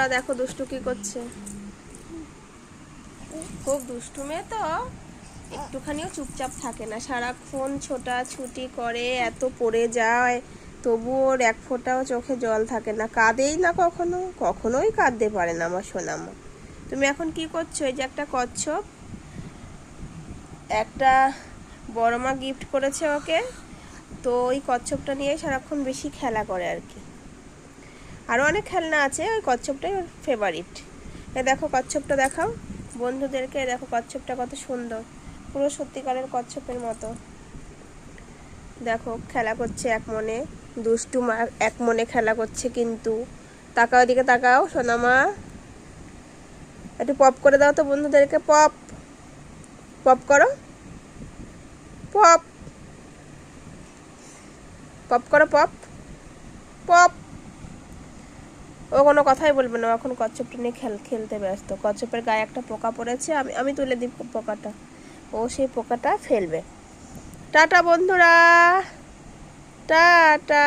বন্ধুরা দেখো দুষ্টু কি করছে। খুব দুষ্টু মেয়ে তো। একটুখানিও চুপচাপ থাকে না। সারাক্ষণ ছোটা ছুটি করে, এত পড়ে যায়, তবুও ওর এক ফোঁটাও চোখে জল থাকে না। কাঁদেই না কখনো? কখনোই কাঁদতে পারে না আমার সোনামা। তুমি এখন কি করছ? এই যে একটা কচ্ছপ, একটা বড় মা গিফট করেছে ওকে, তো ওই কচ্ছপটা নিয়ে সারাক্ষণ বেশি খেলা করে আর কি। আরও অনেক খেলনা আছে, ওই কচ্ছপটাই ওর ফেভারিট এ দেখো কচ্ছপটা দেখাও। বন্ধুদেরকে দেখো কচ্ছপটা কত সুন্দর। পুরো সত্যিকারের কচ্ছপের মতো। দেখো, খেলা করছে এক মনে। দুষ্টু মা এক মনে খেলা করছে কিন্তু। তাকাও দিকে তাকাও, সোনামা। একটু পপ করে দাও তো বন্ধুদেরকে পপ পপ করো। পপ পপ করো পপ পপ ও কোনো কথাই বলবে না। এখন কচ্ছপটা নিয়ে খেল, খেলতে ব্যস্ত। কচ্ছপের গায়ে একটা পোকা পড়েছে, আমি আমি তুলে দিই পোকাটা। ও সেই পোকাটা ফেলবে। টাটা, বন্ধুরা। টাটা।